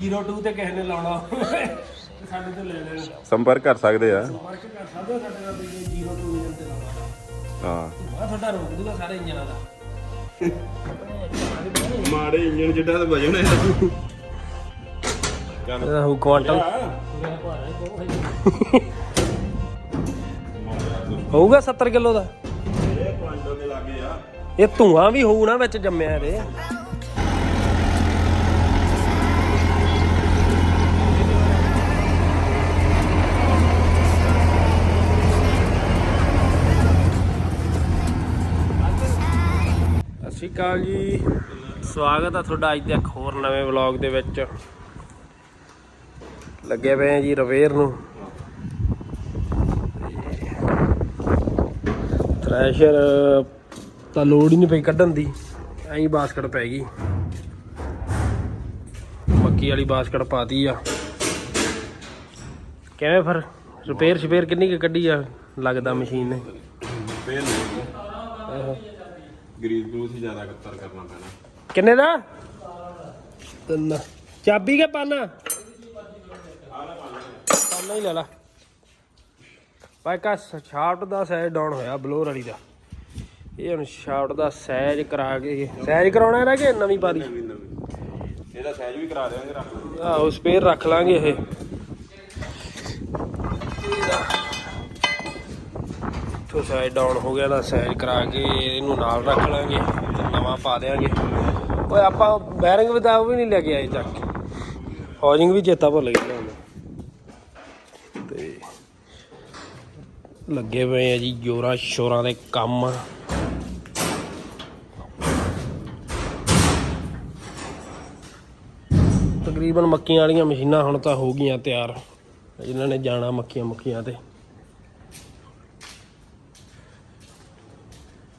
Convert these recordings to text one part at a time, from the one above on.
Zero two ਤੇ ਕਿਸੇ ਨੇ ਲਾਉਣਾ ਹੋਵੇ ਤੇ ਸਾਡੇ ਤੋਂ ਲੈ ਲੈਣਾ। ਸੰਪਰਕ ਕਰ ਸਕਦੇ ਆ। ਵਰਕ ਕਰ ਸਕਦੇ ਹੋ ਸਾਡੇ ਨਾਲ ਵੀ ਜ਼ੀਰੋ ਟੂ ਇੰਜਨ ਤੇ ਲਾਉਣਾ। ਹਾਂ। ਮੈਂ ਤੁਹਾਡਾ ਰੋਕ ਦੂਗਾ ਸਾਰੇ ਇੰਜਨਾਂ ਦਾ। ਮਾੜੇ ਇੰਜਨ ਜਿੱਡਾ ਤਾਂ ਵਜਣਾ ਉਹ ਕੁਆਂਟਲ ਹੋਊਗਾ 70 ਕਿਲੋ ਦਾ। ਇਹ ਧੂਆਂ ਵੀ ਹੋਊ ਨਾ ਵਿੱਚ ਜੰਮਿਆ ਇਹਦੇ। ਸਤਿ ਸ਼੍ਰੀ ਅਕਾਲ ਜੀ। ਸਵਾਗਤ ਆ ਤੁਹਾਡਾ ਅੱਜ ਦੇ ਇੱਕ ਹੋਰ ਨਵੇਂ ਵਲੌਗ ਦੇ ਵਿੱਚ। ਲੱਗੇ ਪਏ ਆ ਜੀ ਰਵੇਰ ਨੂੰ। ਥ੍ਰੈਸ਼ਰ ਤਾਂ ਲੋੜ ਹੀ ਨਹੀਂ ਪਈ ਕੱਢਣ ਦੀ। ਐਂ ਬਾਸਕਟ ਪੈ ਗਈ। ਮੱਕੀ ਵਾਲੀ ਬਾਸਕਟ ਪਾਤੀ ਆ। ਕਿਵੇਂ ਫਿਰ? ਰਿਪੇਅਰ ਸ਼ਪੇਅਰ ਕਿੰਨੀ ਕੁ ਕੱਢੀ ਆ? ਲੱਗਦਾ ਮਸ਼ੀਨ ਨੇ। ਫੇਰ ਗਰੀਸ ਗਰੂਸ ਹੀ ਜ਼ਿਆਦਾ ਕੱਤਰ ਕਰਨਾ ਪੈਣਾ। ਕਿੰਨੇ ਦਾ? ਤਿੰਨ। ਚਾਬੀ ਕੇ ਪਾਨਾ? ਪਾਨਾ ਹੀ ਲੈ ਲਾ। ਭਾਈ ਕਾ ਸ਼ਾਫਟ ਦਾ ਸਾਈਜ਼ ਡਾਊਨ ਹੋਇਆ ਬਲੋਰ ਵਾਲੀ ਦਾ। ਇਹ ਹੁਣ ਸ਼ਾਫਟ ਦਾ ਸਾਈਜ਼ ਕਰਾ ਕੇ ਸਾਈਜ਼ ਕਰਾਉਣਾ ਇਹਦਾ ਕਿ ਨਵੀਂ ਪਾ ਦੀ ਨਵੀਂ ਨਵੀਂ। ਇਹਦਾ ਸਾਈਜ਼ ਵੀ ਕਰਾ ਦੇਵਾਂਗੇ ਰੱਖ ਲਾਂਗੇ। ਆਹੋ ਸਪੇਅਰ ਰੱਖ ਲਾਂਗੇ ਇਹ। ਤੋਂ ਸਾਈਜ਼ ਡਾਊਨ ਹੋ ਗਿਆ ਦਾ ਸਾਈਜ਼ ਕਰਾ ਕੇ ਇਹਨੂੰ ਨਾਲ ਰੱਖ ਲਾਂਗੇ। ਨਵਾਂ ਪਾ ਦੇਾਂਗੇ ਓਏ ਆਪਾਂ ਬੈਰਿੰਗ ਵੀ ਤਾਂ ਉਹ ਵੀ ਨਹੀਂ ਲੈ ਕੇ ਆਏ ਚੱਕ ਹੌਜਿੰਗ ਵੀ ਚੇਤਾ ਭੁੱਲ ਗਿਆ ਤੇ ਲੱਗੇ ਪਏ ਆ ਜੀ ਜੋਰਾਂ ਸ਼ੋਰਾਂ ਦੇ ਕੰਮ। ਤਕਰੀਬਨ ਮੱਕੀਆਂ ਵਾਲੀਆਂ ਮਸ਼ੀਨਾਂ ਹੁਣ ਤਾਂ ਹੋ ਗਈਆਂ ਤਿਆਰ। ਇਹਨਾਂ ਨੇ ਜਾਣਾ ਮੱਕੀਆਂ ਮੁੱਕੀਆਂ ਤੇ।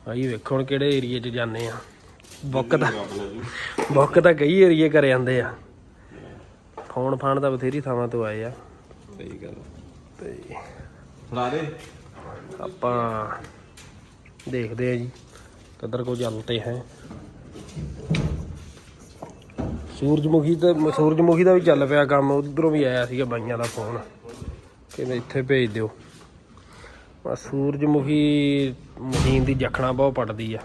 ਆਈ ਵੇਖੋ ਹੁਣ ਕਿਹੜੇ ਏਰੀਏ 'ਚ ਜਾਂਦੇ ਆ। ਬੁੱਕ ਤਾਂ ਬੁੱਕ ਤਾਂ ਕਈ ਏਰੀਏ ਕਰ ਜਾਂਦੇ ਆ। ਫੋਨ ਫਾਨ ਤਾਂ ਬਥੇਰੀ ਥਾਵਾਂ ਤੋਂ ਆਏ ਆ। ਸਹੀ ਗੱਲ ਤੇ ਫੜਾ ਦੇ। ਆਪਾਂ ਦੇਖਦੇ ਆ ਜੀ ਕਦਰ ਕੋ ਚੱਲਤੇ ਹੈ। ਸੂਰਜਮੁਖੀ ਤੇ ਸੂਰਜਮੁਖੀ ਦਾ ਵੀ ਚੱਲ ਪਿਆ ਕੰਮ ਉਧਰੋਂ ਵੀ ਆਇਆ ਸੀਗਾ ਬਾਈਆਂ ਦਾ ਫੋਨ ਕਹਿੰਦੇ ਇੱਥੇ ਭੇਜ ਦਿਓ। ਆ ਸੂਰਜਮੁਖੀ ਮਸ਼ੀਨ ਦੀ ਜਖਣਾ ਬਹੁਤ ਪੜਦੀ ਆ।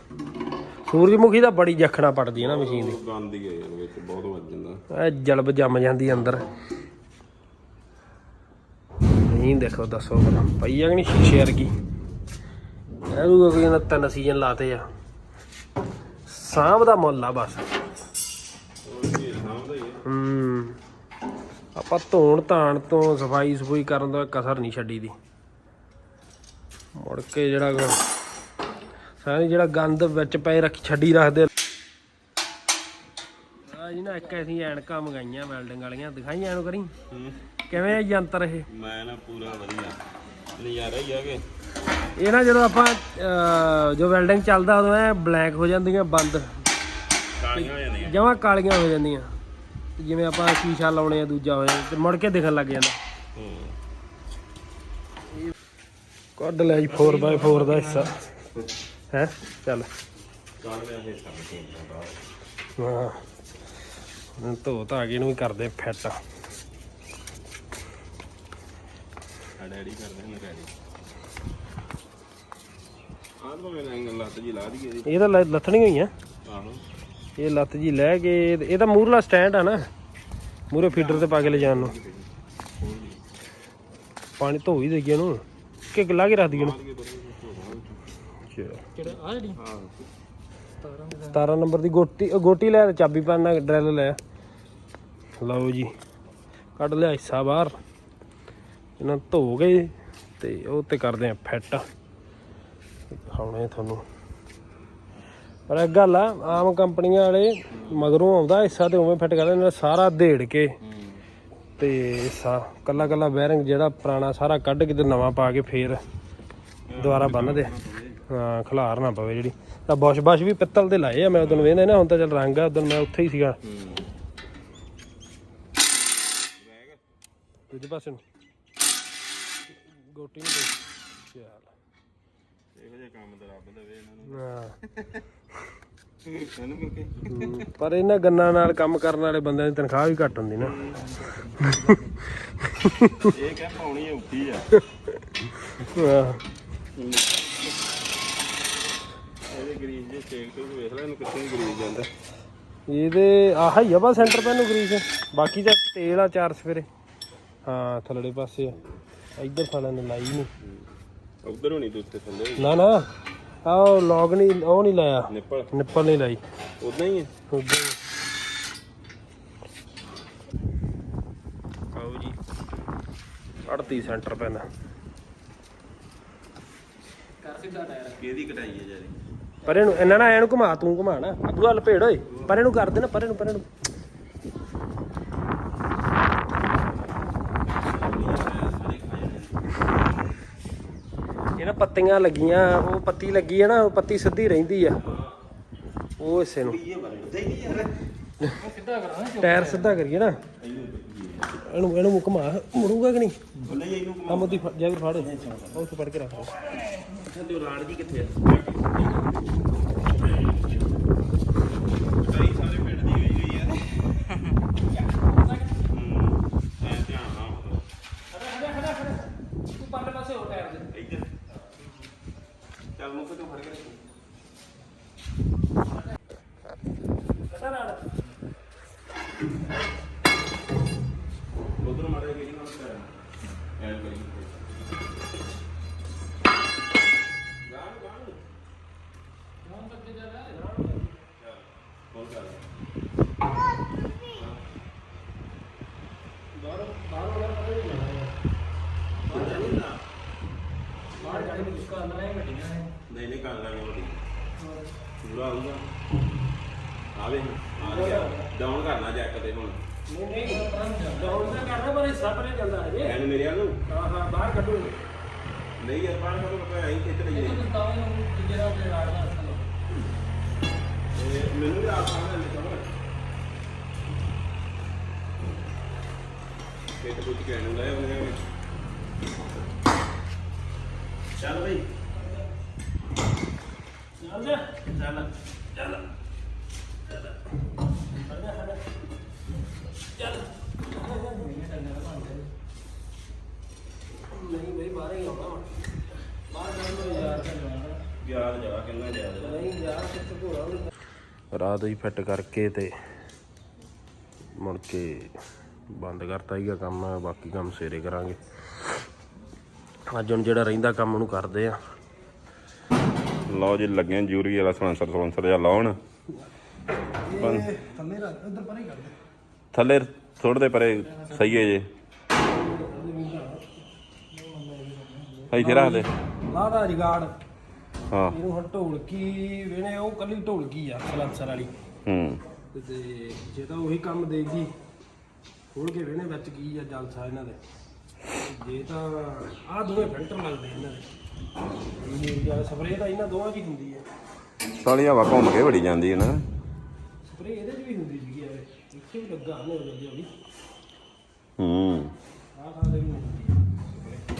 ਸੂਰਜਮੁਖੀ ਦਾ ਬੜੀ ਜਖਣਾ ਪੜਦੀ ਹੈ ਨਾ ਮਸ਼ੀਨ ਦੀ। ਗੰਦ ਹੀ ਹੈ ਯਾਰ ਵਿੱਚ ਬਹੁਤ ਵੱਜ ਜਾਂਦਾ। ਇਹ ਜਲਬ ਜੰਮ ਜਾਂਦੀ ਅੰਦਰ। ਨਹੀਂ ਦੇਖੋ ਦੱਸੋ ਭਲਾ ਪਈ ਆ ਕਿ ਨਹੀਂ ਸ਼ੀਸ਼ੇ ਵਰਗੀ? ਇਹਨੂੰ ਕੋਈ ਨਾ ਤਿੰਨ ਸੀਜ਼ਨ ਲਾਤੇ ਆ। ਸਾਂਭ ਦਾ ਮੁੱਲ ਆ ਬਸ। ਆਪਾਂ ਧੋਣ ਧਾਣ ਤੋਂ ਸਫ਼ਾਈ ਸਫੂਈ ਕਰਨ ਦਾ ਕਸਰ ਨਹੀਂ ਛੱਡੀ ਦੀ ਮੁੜ ਕੇ ਜਿਹੜਾ ਸਾਰੀ ਜਿਹੜਾ ਗੰਦ ਵਿੱਚ ਪਏ ਰੱਖ ਛੱਡੀ ਰੱਖਦੇ ਆ। ਜੀ ਨਾ ਇੱਕ ਅਸੀਂ ਐਨਕਾਂ ਮੰਗਾਈਆਂ ਵੈਲਡਿੰਗ ਵਾਲੀਆਂ ਦਿਖਾਈਆਂ ਇਹਨੂੰ ਕਰੀ? ਕਿਵੇਂ ਇਹ ਯੰਤਰ ਇਹ? ਮੈਂ ਨਾ ਪੂਰਾ ਵਧੀਆ। ਨਜ਼ਾਰਾ ਹੀ ਆ ਕਿ। ਇਹ ਨਾ ਜਦੋਂ ਆਪਾਂ ਜੋ ਵੈਲਡਿੰਗ ਚੱਲਦਾ ਉਦੋਂ ਐ ਬਲੈਕ ਹੋ ਜਾਂਦੀਆਂ ਬੰਦ। ਕਾਲੀਆਂ ਹੋ ਜਾਂਦੀਆਂ। ਜਮਾਂ ਕਾਲੀਆਂ ਹੋ ਜਾਂਦੀਆਂ। ਤੇ ਜਿਵੇਂ ਆਪਾਂ ਸ਼ੀਸ਼ਾ ਲਾਉਣੇ ਆ ਦੂਜਾ ਹੋ ਜਾਂਦਾ ਤੇ ਮੁੜ ਕੇ ਦਿਖਣ ਲੱਗ ਜਾਂਦਾ। ਹੂੰ ਕੱਢ ਲਿਆ ਜੀ 4x4 ਦਾ ਹਿੱਸਾ। ਹੈ? ਚੱਲ। ਤੋਂ ਹਾਂ। ਹੁਣ ਧੋ ਕੇ ਇਹਨੂੰ ਵੀ ਕਰਦੇ ਫਿੱਟ। ਆ ਡੈਡੀ ਕਰਦੇ ਨੇ ਡੈਡੀ ਆਹ ਤਾਂ ਮੈਂ ਐਂਗਲ ਲੱਤ ਜੀ ਲਾ ਦਈਏ। ਇਹ ਤਾਂ ਲ- ਲੱਥਣੀ ਹੋਈ ਆ। ਆਹੋ ਇਹ ਲੱਤ ਜੀ ਲੈ ਕੇ ਇਹ ਤਾਂ ਮੂਰਲਾ ਸਟੈਂਡ ਆ ਨਾ। ਮੂਰੇ ਫੀਡਰ ਤੇ ਪਾ ਕੇ ਲੈ ਜਾਣ ਨੂੰ। ਪਾਣੀ ਧੋ ਹੀ ਦੇਈਏ ਇਹਨੂੰ। ਕਿ ਲਾ ਕੇ ਰੱਖ ਦਈਏ ਚਲੋ ਕਿਹੜਾ? ਆ ਜਿਹੜੀ? ਹਾਂ। 17 ਨੰਬਰ ਦੀ ਗੋਟੀ ਉਹ ਗੋਟੀ ਲੈ ਚਾਬੀ ਪਾਣਾ ਡਰੈਲ ਲੈ। ਲਓ ਜੀ ਕੱਢ ਲਿਆ ਹਿੱਸਾ ਬਾਹਰ। ਇਹਨਾਂ ਨੂੰ ਧੋ ਗਏ ਤੇ ਉਹ ਤੇ ਕਰਦੇ ਆ ਫਿੱਟ। ਦਿਖਾਉਣੇ ਤੁਹਾਨੂੰ। ਪਰ ਇੱਕ ਗੱਲ ਆ, ਆਮ ਕੰਪਨੀਆਂ ਵਾਲੇ ਮਗਰੋਂ ਆਉਂਦਾ, ਹਿੱਸਾ ਤੇ ਉਵੇਂ ਫਿੱਟ ਕਰਦੇ ਨੇ ਸਾਰਾ ਦੇੜ ਕੇ। ਤੇ ਹਿੱਸਾ, ਕੱਲਾ ਕੱਲਾ ਬੈਰਿੰਗ ਜਿਹੜਾ ਪੁਰਾਣਾ ਸਾਰਾ ਕੱਢ ਕੇ ਤੇ ਨਵਾਂ ਪਾ ਕੇ ਫੇਰ ਦੁਬਾਰਾ ਬੰਨਦੇ ਹਾਂ, ਖਲਾਰ ਨਾ ਪਵੇ ਜਿਹੜੀ। ਤਾਂ ਬੁਸ਼ ਬਸ਼ ਵੀ ਪਿੱਤਲ ਦੇ ਲਾਏ ਆ, ਮੈਂ ਉਦੋਂ ਵੇਖਦਾ ਨਾ, ਹੁਣ ਤਾਂ ਚੱਲ ਰੰਗ ਆ, ਉਦੋਂ ਮੈਂ ਉੱਥੇ ਹੀ ਸੀਗਾ। ਦੂਜੇ ਪਾਸੇ ਨੂੰ। ਗੋਟੀ ਨੂੰ ਕੰਮ ਤਾਂ ਰੱਬ ਦੇਵੇ ਇਹਨਾਂ ਨੂੰ। ਹਾਂ। ਇਹਨੂੰ ਮਿਲ ਕੇ। ਹਮ, ਪਰ ਇਹਨਾਂ ਗੰਨਾਂ ਨਾਲ ਕੰਮ ਕਰਨ ਵਾਲੇ ਬੰਦਿਆਂ ਦੀ ਤਨਖਾਹ ਵੀ ਘੱਟ ਹੁੰਦੀ ਨਾ। ਇਹ ਕਹਿ ਪਾਉਣੀ ਔਖੀ ਆ। ਆਹ, ਇਹਦੇ ਗਰੀਸ ਦੇ ਸ਼ੇਕ ਤੋਂ ਵੇਖ ਲੈ ਇਹਨੂੰ ਕਿੱਥੇ ਗਰੀਸ ਜਾਂਦਾ। ਇਹਦੇ ਆਹ ਹੀ ਆ ਬਾ ਸੈਂਟਰ ਪੈਨ ਨੂੰ ਗਰੀਸ ਬਾਕੀ ਤਾਂ ਤੇਲ ਆ ਚਾਰ ਸਫੇਰੇ ਹਾਂ ਥੱਲੜੇ ਪਾਸੇ ਆ। ਇੱਧਰ ਫਲਾਂ ਨੇ ਲਾਈ ਨਹੀਂ ਉਧਰ ਥੱਲੇ ਨਾ ਨਾ। ਆਹ ਲੌਗ ਨਹੀਂ ਉਹ ਨਹੀਂ ਲਾਇਆ। ਨਿੱਪਲ। ਨਿੱਪਲ ਨਹੀਂ ਲਾਈ। ਉਦਾਂ ਹੀ ਹੈ? ਉੱਦਾਂ ਹੀ। ਆਓ ਜੀ। 38 ਸੈਂਟਰ ਪੈਨ ਕਿਹਦੀ ਕਟਾਈ ਹੈ ਜਾਰੀ ਪਰ ਇਹਨੂੰ ਇਹਨਾਂ ਨਾਲ ਇਹਨੂੰ ਘੁਮਾ ਤੂੰ ਘੁਮਾ ਨਾ। ਹਲ ਭੇੜ ਓਏ। ਪਰ ਇਹਨੂੰ ਕਰ ਦੇ ਨਾ ਪਰ ਇਹਨੂੰ ਪਰ ਇਹਨੂੰ ਪੱਤੀਆਂ ਲੱਗੀਆਂ, ਉਹ ਪੱਤੀ ਲੱਗੀ ਹੈ ਨਾ, ਉਹ ਪੱਤੀ ਸਿੱਧੀ ਰਹਿੰਦੀ ਆ। ਉਹ ਹਿੱਸੇ ਨੂੰ। ਇਹ ਟਾਇਰ ਸਿੱਧਾ ਕਰੀਏ ਨਾ। ਇਹਨੂੰ ਇਹਨੂੰ ਘੁਮਾ ਮੁੜੂਗਾ ਕਿ ਨਹੀਂ? ਉਹ ਨਹੀਂ ਇਹਨੂੰ ਆ ਮੋਦੀ ਜੈਵਰ ਫਾੜ। ਉਹ ਤੋਂ ਫੜ ਕੇ ਰੱਖ ਲਓ। ਤੇ ਰਾੜ ਜੀ ਕਿੱਥੇ ਆ ਕਈ ਸਾਰੇ ਪਿੰਡ ਦੀ ਹੋਈ ਹੋਈ ਆ ਹੂੰ ਐ ਧਿਆਨ ਨਾਲ ਤੂੰ ਪਰਲੇ ਪਾਸੇ ਹੋ ਟਾਇਰ ਦੇ ਇੱਧਰ ਚੱਲ ਮੁੱਕ ਤੋਂ ਫੜ ਕੇ ਰੱਖੀ ਉਧਰ ਮਾਰੇ ਗਈ ਨਾਲ ਕਰ ਐ ਕਰੀ ਗਾਣ ਗਾਣ ਹੋਰ ਕਰ ਨਹੀਂ ਨਹੀਂ, ਕਰ ਲਾਂਗੇ ਉਹਦੀ ਪੂਰਾ ਆਊਗਾ ਆਵੇ ਆ ਗਿਆ। ਡਾਊਨ ਕਰਨਾ ਜੈਕ ਤੇ ਹੁਣ। ਨਹੀਂ ਨਹੀਂ ਡਾਊਨ ਕਰਨਾ ਪਰ ਹਿੱਸਾ ਪਰੇ ਚੱਲਦਾ ਹੈ ਐਨ ਮੇਰੇ ਵੱਲ ਨੂੰ ਹਾਂ ਹਾਂ ਬਾਹਰ ਕੱਢੋ। ਨਹੀਂ ਯਾਰ ਬਾਹਰ ਕਦੋਂ ਕੋਈ ਐਂ ਖਿੱਚ ਲਈਏ। ਤੇ ਮੈਨੂੰ ਵੀ ਆਪ ਸਾਹਮਣੇ। ਲਿਖਣਾ ਕਿਤੇ ਕੁਝ ਕਹਿਣ ਨੂੰ ਲਾਇਆ ਉਹਨੇ ਚੱਲ ਬਈ ਚੱਲ ਜਾ ਚੱਲ ਚੱਲ ਨਹੀਂ ਬਈ ਬਾਹਰ ਹੀ ਆਉਣਾ ਬਾਹਰ ਕੱਢੋ ਯਾਰ ਯਾਰ ਜਾ ਕਿੰਨਾ ਯਾਦ ਨਹੀਂ ਯਾਰ ਕਿੱਥੇ ਭੋਰਾ ਰਾਤ ਹੀ ਫਿੱਟ ਕਰਕੇ ਤੇ ਮੁੜ ਕੇ ਬੰਦ ਕਰਤਾ ਹੀਗਾ ਕੰਮ ਬਾਕੀ ਕੰਮ ਸਵੇਰੇ ਕਰਾਂਗੇ। ਅੱਜ ਹੁਣ ਜਿਹੜਾ ਰਹਿੰਦਾ ਕੰਮ ਉਹਨੂੰ ਕਰਦੇ ਆ। ਲਓ ਜੀ ਲੱਗੇ ਆਂ ਜੂਰੀ ਵਾਲਾ ਸਪਾਂਸਰ ਸਪਾਂਸਰ ਜਾਂ ਲਾਉਣ। ਥੱਲੇ ਰੱਖ ਉਧਰ ਪਰੇ ਕਰ ਦੇ। ਥੱਲੇ ਥੋੜੇ ਦੇ ਪਰੇ ਸਹੀ ਹੈ ਜੇ। ਇੱਥੇ ਰੱਖ ਦੇ। ਲਾਦਾ ਰਿਗਾਰਡ। ਹਾਂ। ਇਹਨੂੰ ਹੁਣ ਢੋਲਕੀ ਵੇਣੇ ਉਹ ਕੱਲੀ ਢੋਲਕੀ ਆ ਸਲੰਸਰ ਵਾਲੀ। ਹੂੰ। ਤੇ ਜੇ ਤਾਂ ਉਹੀ ਕੰਮ ਦੇਗੀ ਖੋਲ ਕੇ ਵੇਣੇ ਵਿੱਚ ਕੀ ਆ ਜਲਸਾ ਇਹਨਾਂ ਦੇ। ਜੇ ਤਾਂ ਆਹ ਦੋਵੇਂ ਫਿਲਟਰ ਲੱਗਦੇ ਇਹਨਾਂ ਦੇ। ਇਹ ਜਿਹੜਾ ਸਪਰੇਅ ਤਾਂ ਇਹਨਾਂ ਦੋਵਾਂ 'ਚ ਹੀ ਹੁੰਦੀ ਹੈ ਸਾਲੀ ਹਵਾ ਘੁੰਮ ਕੇ ਬੜੀ ਜਾਂਦੀ ਹੈ ਨਾ। ਸਪਰੇਅ ਇਹਦੇ 'ਚ ਵੀ ਹੁੰਦੀ ਸੀਗੀ ਐਵੇਂ ਇੱਥੇ ਵੀ ਲੱਗਾ ਹੋ ਜਾਂਦੀ ਹੋਣੀ ਹੂੰ। ਆਹ ਥਾਂ ਤੇ ਵੀ ਹੁੰਦੀ ਹੈ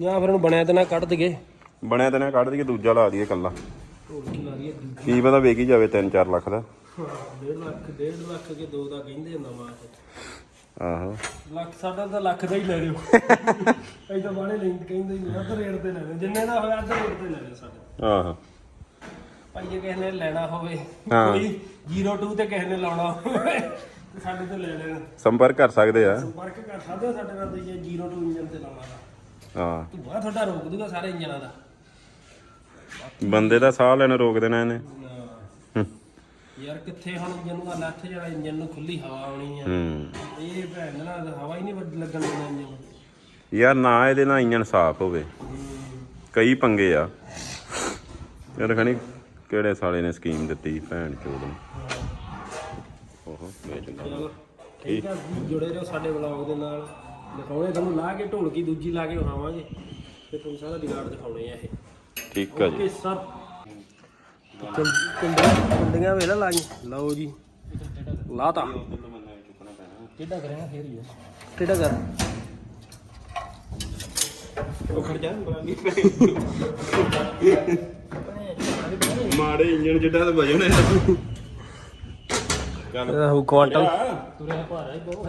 ਜਾਂ ਫਿਰ ਇਹਨੂੰ ਬਣਿਆ ਤੇ ਨਾ ਕੱਢ ਦਈਏ। ਬਣਿਆ ਤੇ ਨਾ ਕੱਢ ਦਈਏ ਦੂਜਾ ਲਾ ਦਈਏ ਕੱਲਾ ਢੋਲਕੀ ਲਾ ਦਈਏ ਦੂਜੀ ਕੀ ਪਤਾ ਵੇਖ ਹੀ ਜਾਵੇ 3-4 ਲੱਖ ਦਾ ਹਾਂ 1.5 ਲੱਖ 1.5 ਲੱਖ ਕੇ ਦੋ। ਦਾ ਕਹਿੰਦੇ ਹੁੰਦਾ ਮਾਂ ਆਹੋ। ਲੱਖ ਸਾਡਾ ਤਾਂ ਲੱਖ ਦਾ ਹੀ ਲੈ ਲਿਓ। ਤਾਂ ਬਾਹਲੇ ਨਹੀਂ ਕਹਿੰਦੇ ਹੀ ਨਹੀਂ ਅੱਧ ਰੇਟ ਤੇ ਲੈ ਲਿਓ। ਜਿੰਨੇ ਦਾ ਹੋਇਆ ਅੱਧ ਰੇਟ ਤੇ ਲੈ ਲਿਓ ਸਾਡੇ। ਆਹੋ। ਭਾਈ ਜੇ ਕਿਸੇ ਨੇ ਲੈਣਾ ਹੋਵੇ ਹਾਂ। ਕੋਈ 02 ਤੇ ਕਿਸੇ ਨੇ ਲਾਉਣਾ ਹੋਵੇ ਤੇ ਸਾਡੇ ਤੋਂ ਲੈ ਲੈਣ। ਸੰਪਰਕ ਕਰ ਸਕਦੇ ਆ। ਸੰਪਰਕ ਕਰ ਸਕਦੇ ਹੋ ਸਾਡੇ ਨਾਲ ਤੇ ਜੇ 02 ਇੰਜਨ ਤੇ ਲਾਉਣਾ ਦਾ ਹਾਂ। ਧੂਆ ਤੁਹਾਡਾ ਰੋਕ ਦੂਗਾ ਸਾਰੇ ਇੰਜਨਾਂ ਦਾ। ਬੰਦੇ ਦਾ ਸਾਹ ਲੈਣ ਰੋਕ ਦੇਣਾ ਇਹਨੇ। ਯਾਰ ਕਿੱਥੇ ਹੁਣ ਇੰਜਨ ਨੂੰ ਆ ਲੱਥ ਜਿਹੜਾ ਇੰਜਨ ਨੂੰ ਖੁੱਲੀ ਹਵਾ ਆਉਣੀ ਆ। ਹੂੰ। ਇਹ ਭੈਣ ਨਾਲ ਹਵਾ ਹੀ ਨਹੀਂ ਲੱਗਣ ਦੇਣਾ ਇੰਜਨ ਯਾਰ ਨਾ ਇਹਦੇ ਨਾਲ ਇੰਜਨ ਸਾਫ਼ ਹੋਵੇ। ਕਈ ਪੰਗੇ ਆ। ਯਾਰ ਖਣੀ ਕਿਹੜੇ ਸਾਲੇ ਨੇ ਸਕੀਮ ਦਿੱਤੀ ਭੈਣ ਚੋਦ ਨੂੰ। ਓਹੋ ਮੈਂ ਚੰਗਾ ਠੀਕ ਆ ਜੁੜੇ ਰਹੋ ਸਾਡੇ ਵਲੌਗ ਦੇ ਨਾਲ। ਦਿਖਾਉਣੇ ਤੁਹਾਨੂੰ ਲਾ ਕੇ ਢੋਲਕੀ ਦੂਜੀ ਲਾ ਕੇ ਵਿਖਾਵਾਂਗੇ। ਤੇ ਤੁਹਾਨੂੰ ਸਾਰਾ ਰਿਕਾਰਡ ਦਿਖਾਉਣੇ ਆ ਇਹ। ਠੀਕ ਆ ਜੀ। Okay sir. ਕੁੰਡੀਆਂ ਕੁੰਡੀਆਂ ਵੇਲਾ ਲਾਈ ਲਓ ਜੀ। ਲਾਤਾ। ਕਿੱਡਾ ਕਰੇਗਾ ਫੇਰ ਹੀ ਕਿੱਡਾ ਕਰ। ਉਹ ਖੜ ਜਾ। ਮਾੜੇ ਇੰਜਣ ਜਿੱਡਾ ਤਾਂ ਵਜਣ ਹੈ। ਗੱਲ ਇਹਦਾ ਹੋਊ ਕੁਆਂਟਲ। ਤੁਰਿਆ ਭਾਰਾ ਹੀ ਬਹੁਤ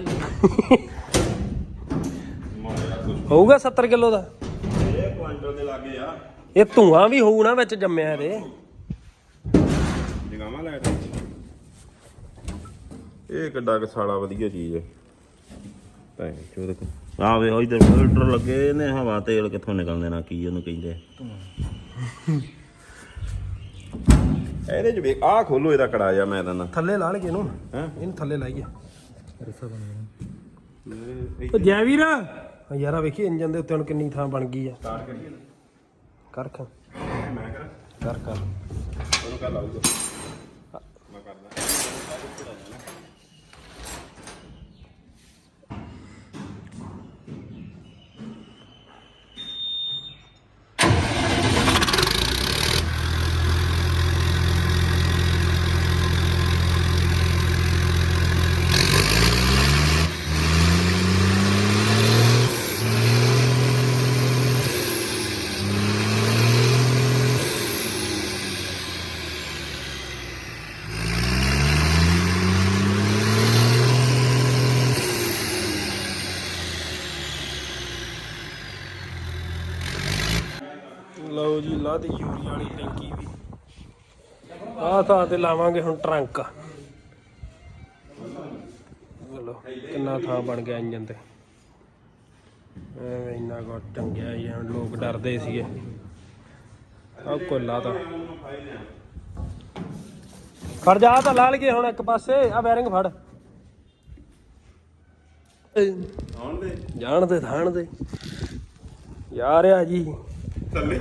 ਹੋਊਗਾ 70 ਕਿਲੋ ਦਾ। ਇਹ ਕੁਆਂਟਲ ਦੇ ਲਾਗੇ ਆ। ਇਹ ਧੂਆਂ ਵੀ ਹੋਊ ਨਾ ਵਿੱਚ ਜੰਮਿਆ ਇਹਦੇ। ਜਗਾਵਾਂ ਲੈ ਕੇ। ਇਹ ਕਿੱਡਾ ਕੁ ਸਾਲਾ ਵਧੀਆ ਚੀਜ਼ ਹੈ। ਭੈਣ ਚੋਦ ਆ ਵੇ ਉਹ ਇਧਰ ਫਿਲਟਰ ਲੱਗੇ ਨੇ ਹਵਾ ਤੇਲ ਕਿੱਥੋਂ ਨਿਕਲਦੇ ਨਾ ਕੀ ਉਹਨੂੰ ਕਹਿੰਦੇ ਇਹਦੇ ਚ ਵੇਖ ਆ ਖੋਲੋ ਇਹਦਾ ਕੜਾ ਜਾ ਮੈਂ ਤਾਂ ਥੱਲੇ ਲਾ ਲਈਏ ਇਹਨੂੰ। ਹੈ? ਇਹਨੂੰ ਥੱਲੇ ਲਾਈਏ। ਰਸਾ ਬਣ ਗਿਆ। ਉਹ ਜੈ ਵੀਰ ਯਾਰ ਵੇਖੀ ਇੰਜਨ ਦੇ ਉੱਤੇ ਹੁਣ ਕਿੰਨੀ ਥਾਂ ਬਣ ਗਈ ਆ। ਸਟਾਰਟ ਕਰੀਏ ਕਰ ਕਰ ਮੈਂ ਕਰਾਂ। ਕਰ ਕਰ ਉਹਨੂੰ ਕਰ ਲਾਊਗਾ ਲਓ ਜੀ ਯੂਰੀਆ ਵਾਲੀ ਟੈਂਕੀ ਵੀ। ਆਹ ਥਾਂ ਤੇ ਲਾਵਾਂਗੇ ਹੁਣ ਟਰੰਕ। ਚਲੋ, ਕਿੰਨਾ ਥਾਂ ਬਣ ਗਿਆ ਇੰਜਨ ਤੇ। ਐਵੇਂ ਇੰਨਾ ਕੋ ਟੰਗਿਆ ਹੀ ਲੋਕ ਡਰਦੇ ਸੀਗੇ। ਆਹ ਕੋਈ ਲਾਤਾ ਖੜ ਜਾ ਤਾਂ ਲਾ ਲਈਏ ਹੁਣ ਇੱਕ ਪਾਸੇ। ਆ ਬੈਰਿੰਗ ਫੜ। ਆਉਣ ਦੇ, ਜਾਣ ਦੇ ਥਾਣ ਦੇ। ਯਾਰ ਆ ਜੀ। ਥੱਲੇ।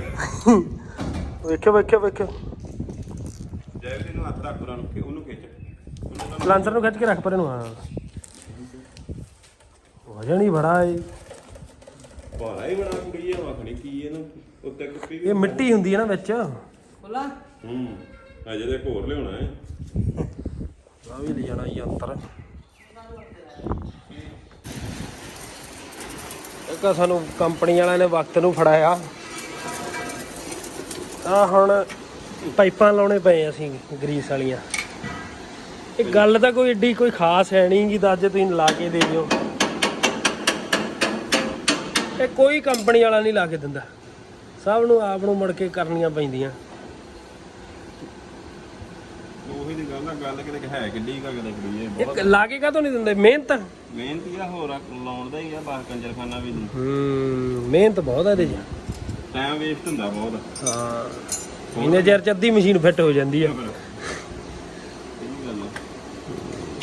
ਵੇਖਿਓ ਵੇਖਿਓ ਵੇਖਿਓ। ਜੈ ਨੂੰ ਹੱਥ ਰੱਖ ਉਹਨਾਂ ਨੂੰ ਕਿ ਉਹਨੂੰ ਖਿੱਚ ਉਹਨੂੰ ਤਾਂ ਨੂੰ ਖਿੱਚ ਕੇ ਰੱਖ ਪਰੇ ਨੂੰ ਹਾਂ। ਵਜਨ ਹੀ ਬੜਾ ਏ। ਭਾਰਾ ਹੀ ਬਣਾ ਕੁੜੀ ਆ ਵਖਣੀ ਕੀ ਇਹਨੂੰ ਉੱਤੇ ਕੁੱਪੀ ਵੀ ਇਹ ਮਿੱਟੀ ਹੁੰਦੀ ਹੈ ਨਾ ਵਿੱਚ। ਬੋਲਾ ਹੂੰ ਅਜੇ ਦੇ ਘੋਰ ਲਿਆਉਣਾ ਹੈ ਆ ਵੀ ਲੈ ਜਾਣਾ ਯੰਤਰ। ਇੱਕ ਸਾਨੂੰ ਕੰਪਨੀ ਵਾਲਿਆਂ ਨੇ ਵਕਤ ਨੂੰ ਫੜਾਇਆ। ਆ ਹੁਣ ਪਾਈਪਾਂ ਲਾਉਣੇ ਪਏ ਅਸੀਂ ਗਰੀਸ ਵਾਲੀਆਂ। ਇਹ ਗੱਲ ਤਾਂ ਕੋਈ ਏਡੀ ਕੋਈ ਖਾਸ ਹੈ ਨਹੀਂ ਜੀ ਅੱਜ ਤੁਸੀਂ ਲਾ ਕੇ ਦੇ ਦਿਓ। ਇਹ ਕੋਈ ਕੰਪਨੀ ਵਾਲਾ ਨਹੀਂ ਲਾ ਕੇ ਦਿੰਦਾ। ਸਭ ਨੂੰ ਆਪ ਨੂੰ ਮੁੜ ਕੇ ਕਰਨੀਆਂ ਪੈਂਦੀਆਂ। ਉਹੀ ਦੀ ਗੱਲ ਆ ਗੱਲ ਕਿਤੇ ਹੈ ਕਿੱਡੀ ਕਾ ਕਿਤੇ ਕੁੜੀ ਇਹ ਬਹੁਤ ਲਾ ਕੇ ਕਾਹਤੋਂ ਨਹੀਂ ਦਿੰਦੇ? ਮਿਹਨਤ। ਮਿਹਨਤ ਆ ਹੋਰ ਆ, ਲਾਉਣ ਦਾ ਹੀ ਆ ਬਾਹਰ ਕੰਜਰਖਾਨਾ ਵੀ ਹੂੰ ਮਿਹਨਤ ਬਹੁਤ ਹੈ ਇਹਦੇ 'ਚ। ਟਾਈਮ ਵੇਸਟ ਹੁੰਦਾ ਬਹੁਤ। ਹਾਂ। ਅੱਧੀ ਮਸ਼ੀਨ ਫਿੱਟ ਹੋ ਜਾਂਦੀ ਆ।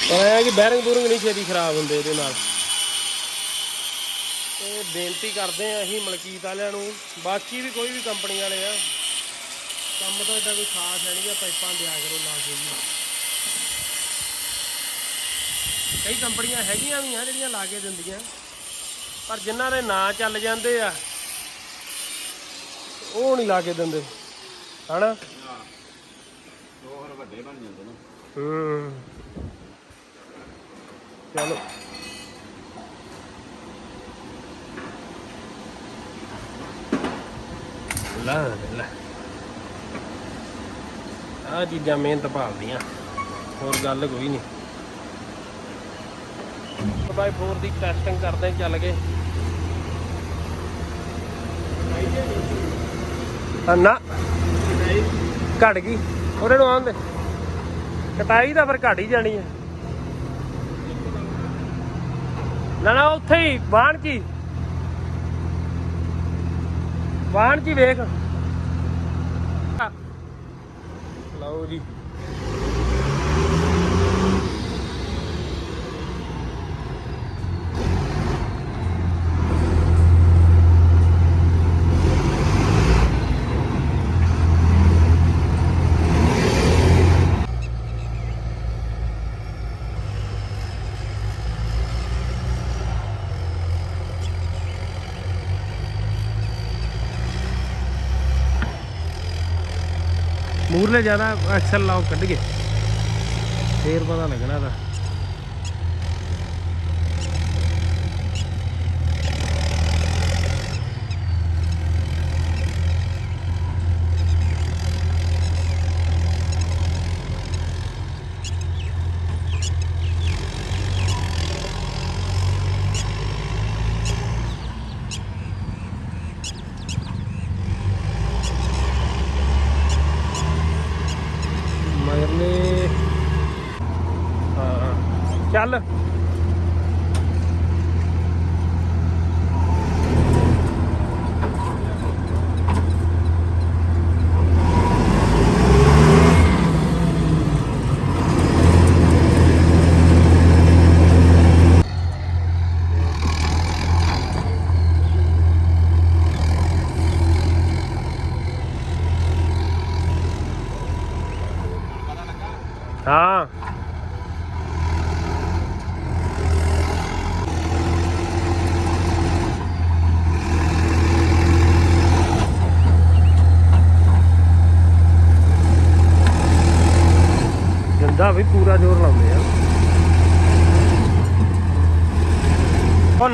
ਪਰ ਇਹ ਆ ਕਿ ਬੈਰਿੰਗ ਬੂਰਿੰਗ ਨਹੀਂ ਛੇਤੀ ਖਰਾਬ ਹੁੰਦੇ ਇਹਦੇ ਨਾਲ। ਤੇ ਬੇਨਤੀ ਕਰਦੇ ਆ ਅਸੀਂ ਮਲਕੀਤ ਵਾਲਿਆਂ ਨੂੰ ਬਾਕੀ ਵੀ ਕੋਈ ਵੀ ਕੰਪਨੀ ਵਾਲੇ ਆ ਕੰਮ ਤਾਂ ਏਡਾ ਕੋਈ ਖਾਸ ਹੈ ਨਹੀਂ ਆ ਪਾਈਪਾਂ ਦਿਆ ਕਰੋ ਲਾ ਕੇ ਜੀ। ਕਈ ਕੰਪਨੀਆਂ ਹੈਗੀਆਂ ਵੀ ਆ ਜਿਹੜੀਆਂ ਲਾ ਕੇ ਦਿੰਦੀਆਂ ਪਰ ਜਿਨ੍ਹਾਂ ਦੇ ਨਾਂ ਚੱਲ ਜਾਂਦੇ ਆ ਉਹ ਨਹੀਂ ਲਾ ਕੇ ਦਿੰਦੇ, ਹਨਾ? ਉਹ ਹੋਰ ਵੱਡੇ ਬਣ ਜਾਂਦੇ ਨੇ ਹੂੰ। ਚਲੋ। ਲਾ, ਲੈ। ਆ ਚੀਜ਼ਾਂ ਮਿਹਨਤ ਭਾਲਦੀਆਂ, ਹੋਰ ਗੱਲ ਕੋਈ ਨਹੀਂ। ਬਾਈ 4 ਦੀ ਟੈਸਟਿੰਗ ਕਰਦੇ ਚੱਲ ਗਏ ਹਾਂ, ਨਾ। ਘਟ ਗਈ। ਉਹਦੇ ਨੂੰ ਆਉਂਦੇ। ਕਟਾਈ ਤਾਂ ਫਿਰ ਘਟ ਹੀ ਜਾਣੀ ਹੈ ਨਾ ਨਾ, ਉੱਥੇ ਹੀ ਬਾਣ ਕੀ ਬਾਣ ਕੀ ਵੇਖ। ਲਓ ਜੀ। ਮੂਰਲੇ ਜ਼ਿਆਦਾ ਐਕਸਲ ਲਾਓ ਕੱਢ ਗਏ ਫੇਰ ਪਤਾ ਲੱਗਣਾ ਦਾ ਚੱਲ ਹਾਂ ਗੰਦਾ ਵੀ ਪੂਰਾ ਜ਼ੋਰ ਲਾਉਂਦੇ ਆ ਉਹ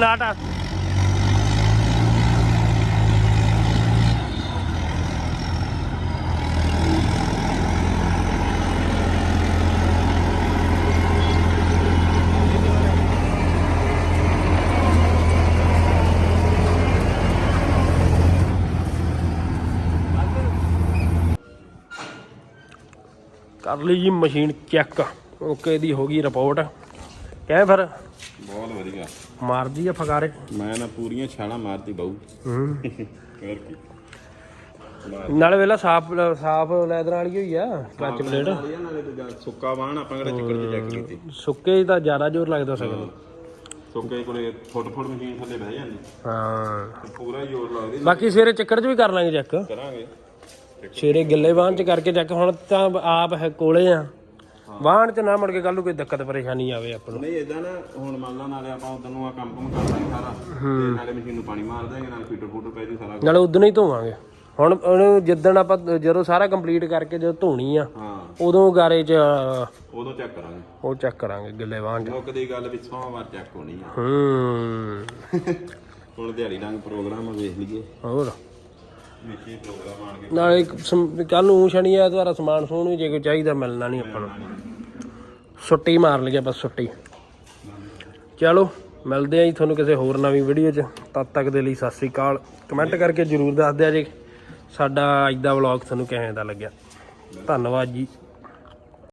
ਕਰ ਲਈ ਜੀ ਮਸ਼ੀਨ ਚੈੱਕ ਓਕੇ ਦੀ ਹੋ ਗਈ ਰਿਪੋਰਟ ਕਹਿ ਫਿਰ ਬਹੁਤ ਵਧੀਆ। ਮਾਰਦੀ ਆ ਫਗਾਰੇ? ਮੈਂ ਨਾ ਪੂਰੀਆਂ ਛਾਲਾਂ ਮਾਰਤੀ ਬਾਊ ਹੂੰ। ਹੋਰ ਕੀ। ਨਾਲੇ ਵੇਲਾ ਸਾਫ਼ ਸਾਫ਼ ਲੈਦਰ ਵਾਲੀ ਹੋਈ ਆ ਕਲਚ ਪਲੇਟ। ਨਾਲੇ ਦੂਜਾ ਸੁੱਕਾ ਵਾਹਣ ਆਪਾਂ ਕਿਹੜਾ ਚਿੱਕੜ ਚ ਚੈੱਕ ਕੀਤੀ। ਸੁੱਕੇ 'ਚ ਤਾਂ ਜ਼ਿਆਦਾ ਜ਼ੋਰ ਲੱਗਦਾ ਸਕਦਾ ਸੁੱਕੇ ਕੋਲੇ ਫੁੱਟ ਫੁੱਟ ਮਸ਼ੀਨ ਥੱਲੇ ਬਹਿ ਜਾਂਦੀ। ਹਾਂ। ਤੇ ਪੂਰਾ ਜ਼ੋਰ ਲੱਗਦੀ ਬਾਕੀ ਸਵੇਰੇ ਚੱਕਰ 'ਚ ਵੀ ਕਰ ਲਾਂਗੇ ਚੈੱਕ ਕਰਾਂਗੇ। ਸਵੇਰੇ ਗਿੱਲੇ ਵਾਹਨ 'ਚ ਕਰਕੇ ਚੈੱਕ ਹੁਣ ਤਾਂ ਆਪ ਹੈ ਕੋਲੇ ਆ। ਵਾਹਨ 'ਚ ਨਾ ਮੁੜ ਕੇ ਕੱਲ ਨੂੰ ਕੋਈ ਦਿੱਕਤ ਪਰੇਸ਼ਾਨੀ ਆਵੇ ਆਪਾਂ ਨੂੰ। ਨਹੀਂ ਇਦਾਂ ਨਾ ਹੁਣ ਮੰਨ ਲਾ ਨਾਲੇ ਆਪਾਂ ਉਦੋਂ ਨੂੰ ਆ ਕੰਮ ਕੰਮ ਕਰ ਦਾਂਗੇ ਸਾਰਾ। ਤੇ ਨਾਲੇ ਮਸ਼ੀਨ ਨੂੰ ਪਾਣੀ ਮਾਰ ਦਾਂਗੇ ਨਾਲ ਫੀਟਰ ਫੂਟਰ ਪੈ ਜੂ ਸਾਰਾ। ਨਾਲੇ ਉਦੋਂ ਹੀ ਧੋਵਾਂਗੇ। ਹੁਣ ਉਹਨੂੰ ਜਿੱਦਣ ਆਪਾਂ ਜਦੋਂ ਸਾਰਾ ਕੰਪਲੀਟ ਕਰਕੇ ਜਦੋਂ ਧੋਣੀ ਆ ਹਾਂ। ਉਦੋਂ ਗਾਰੇ 'ਚ ਉਦੋਂ ਚੈੱਕ ਕਰਾਂਗੇ। ਉਹ ਚੈੱਕ ਕਰਾਂਗੇ ਗਿੱਲੇ ਵਾਹਨ 'ਚ। ਮੁੱਕ ਦੀ ਗੱਲ ਵਿੱਚ ਸੋਮਵਾਰ ਚੈੱਕ ਹੋਣੀ ਆ। ਹੂੰ। ਹੁਣ ਦਿਹਾੜੀ ਲੰਘ ਪ੍ਰੋਗਰਾਮ ਵੇਖ ਲਈਏ। ਹੋਰ? ਵੇਖੀਏ ਪ੍ਰੋਗਰਾਮ ਆਣ ਕੇ ਨਾਲੇ ਕੱਲ ਨੂੰ ਸ਼ਨੀ ਐਤਵਾਰ ਸਮਾਨ ਸਮੂਨ ਵੀ ਜੇ ਕੋਈ ਚਾਹੀਦਾ ਮਿਲਣਾ ਨਹੀਂ ਆਪਾਂ ਨੂੰ। ਸੁੱਟੀ ਮਾਰ ਲਈਏ ਬਸ ਸੁੱਟੀ। ਚਲੋ, ਮਿਲਦੇ ਆਂ ਜੀ ਤੁਹਾਨੂੰ ਕਿਸੇ ਹੋਰ ਨਵੀਂ ਵੀਡੀਓ 'ਚ। ਤਦ ਤੱਕ ਦੇ ਲਈ ਸਤਿ ਸ੍ਰੀ ਅਕਾਲ। ਕਮੈਂਟ ਕਰਕੇ ਜਰੂਰ ਦੱਸ ਦਿਆ ਜੇ ਸਾਡਾ ਅੱਜ ਦਾ ਵਲੌਗ ਤੁਹਾਨੂੰ ਕਿਵੇਂ ਦਾ ਲੱਗਿਆ। ਧੰਨਵਾਦ ਜੀ।